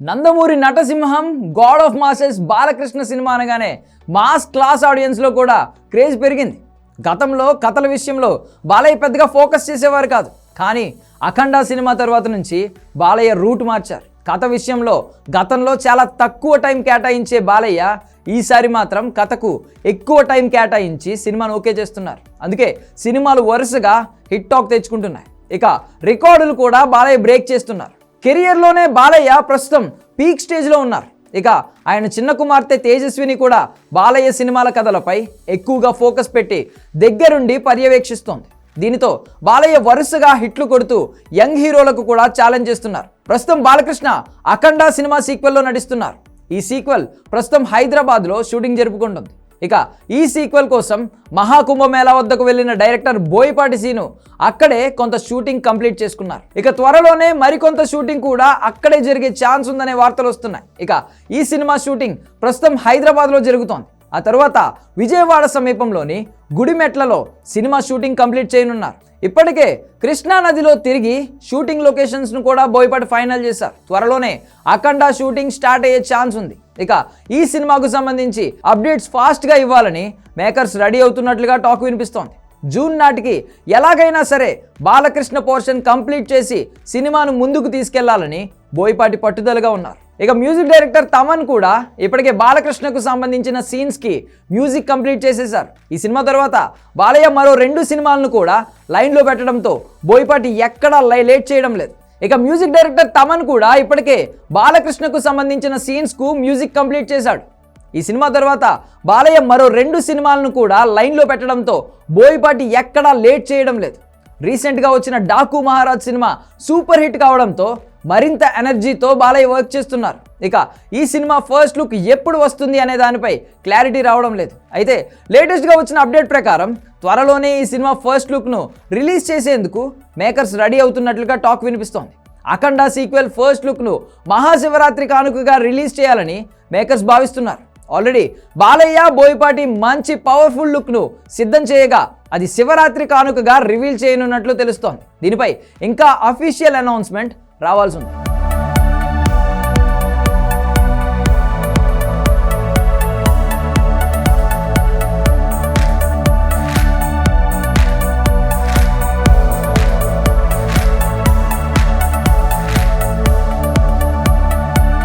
Nandamuri నటసింహం god of masses Balakrishna cinema అనగానే mass class ఆడియన్స్లో కూడా క్రేజ్ పెరిగింది. గతంలో కథల విషయంలో బాలయ్య పెద్దగా ఫోకస్ చేసేవారు కాదు. కానీ అఖండ సినిమా తర్వాత నుంచి బాలయ్య రూట్ మార్చారు. కథ విషయంలో గతంలో చాలా తక్కువ టైం కేటాయించే బాలయ్య ఈసారి మాత్రం కథకు ఎక్కువ టైం కేటాయించి సినిమాను ఓకే చేస్తున్నారు. అందుకే సినిమాలు వరుసగా హిట్ టాక్ తెచ్చుకుంటున్నాయి. ఇక రికార్డులు కూడా బాలయ్య బ్రేక్ చేస్తున్నారు. కెరియర్లోనే బాలయ్య ప్రస్తుతం పీక్ స్టేజ్లో ఉన్నారు. ఇక ఆయన చిన్న కుమార్తె తేజస్విని కూడా బాలయ్య సినిమాల కథలపై ఎక్కువగా ఫోకస్ పెట్టి దగ్గరుండి పర్యవేక్షిస్తోంది. దీనితో బాలయ్య వరుసగా హిట్లు కొడుతూ యంగ్ హీరోలకు కూడా ఛాలెంజ్ చేస్తున్నారు. ప్రస్తుతం బాలకృష్ణ అఖండ సినిమా సీక్వెల్లో నటిస్తున్నారు. ఈ సీక్వెల్ ప్రస్తుతం హైదరాబాద్లో షూటింగ్ జరుపుకుంటుంది. ఇక ఈ సీక్వెల్ కోసం మహాకుంభమేళా వద్దకు వెళ్ళిన డైరెక్టర్ బోయపాటి సీను అక్కడే కొంత షూటింగ్ కంప్లీట్ చేసుకున్నారు. ఇక త్వరలోనే మరికొంత షూటింగ్ కూడా అక్కడే జరిగే ఛాన్స్ ఉందనే వార్తలు వస్తున్నాయి. ఇక ఈ సినిమా షూటింగ్ ప్రస్తుతం హైదరాబాద్లో జరుగుతోంది. ఆ తర్వాత విజయవాడ సమీపంలోని గుడిమెట్లలో సినిమా షూటింగ్ కంప్లీట్ చేయనున్నారు. ఇప్పటికే కృష్ణా నదిలో తిరిగి షూటింగ్ లొకేషన్స్ను కూడా బోయపాటి ఫైనల్ చేశారు. త్వరలోనే అఖండ షూటింగ్ స్టార్ట్ అయ్యే ఛాన్స్ ఉంది. ఇక ఈ సినిమాకు సంబంధించి అప్డేట్స్ ఫాస్ట్గా ఇవ్వాలని మేకర్స్ రెడీ అవుతున్నట్లుగా టాక్ వినిపిస్తోంది. జూన్ నాటికి ఎలాగైనా సరే బాలకృష్ణ పోర్షన్ కంప్లీట్ చేసి సినిమాను ముందుకు తీసుకెళ్ళాలని బోయపాటి పట్టుదలగా ఉన్నారు. ఇక మ్యూజిక్ డైరెక్టర్ తమన్ కూడా ఇప్పటికే బాలకృష్ణకు సంబంధించిన సీన్స్కి మ్యూజిక్ కంప్లీట్ చేసేశారు. ఈ సినిమా తర్వాత బాలయ్య మరో రెండు సినిమాలను కూడా లైన్లో పెట్టడంతో బోయపాటి ఎక్కడా లై లేట్ చేయడం లేదు. ఇక మ్యూజిక్ డైరెక్టర్ తమన్ కూడా ఇప్పటికే బాలకృష్ణకు సంబంధించిన సీన్స్కు మ్యూజిక్ కంప్లీట్ చేశాడు. ఈ సినిమా తర్వాత బాలయ్య మరో రెండు సినిమాలను కూడా లైన్లో పెట్టడంతో బోయపాటి ఎక్కడా లేట్ చేయడం లేదు. రీసెంట్గా వచ్చిన Daaku Maharaj cinema super hit కావడంతో మరింత ఎనర్జీతో బాలయ్య వర్క్ చేస్తున్నారు. ఇక ఈ సినిమా ఫస్ట్ లుక్ ఎప్పుడు వస్తుంది అనే దానిపై క్లారిటీ రావడం లేదు. అయితే లేటెస్ట్గా వచ్చిన అప్డేట్ ప్రకారం త్వరలోనే ఈ సినిమా ఫస్ట్ లుక్ను రిలీజ్ చేసేందుకు మేకర్స్ రెడీ అవుతున్నట్లుగా టాక్ వినిపిస్తోంది. అఖండ సీక్వెల్ ఫస్ట్ లుక్ను మహాశివరాత్రి కానుకగా రిలీజ్ చేయాలని మేకర్స్ భావిస్తున్నారు. ఆల్రెడీ బాలయ్య బోయపాటి మంచి పవర్ఫుల్ లుక్ను సిద్ధం చేయగా అది శివరాత్రి కానుకగా రివీల్ చేయనున్నట్లు తెలుస్తోంది. దీనిపై ఇంకా అఫీషియల్ అనౌన్స్మెంట్ రావాల్సి ఉంది.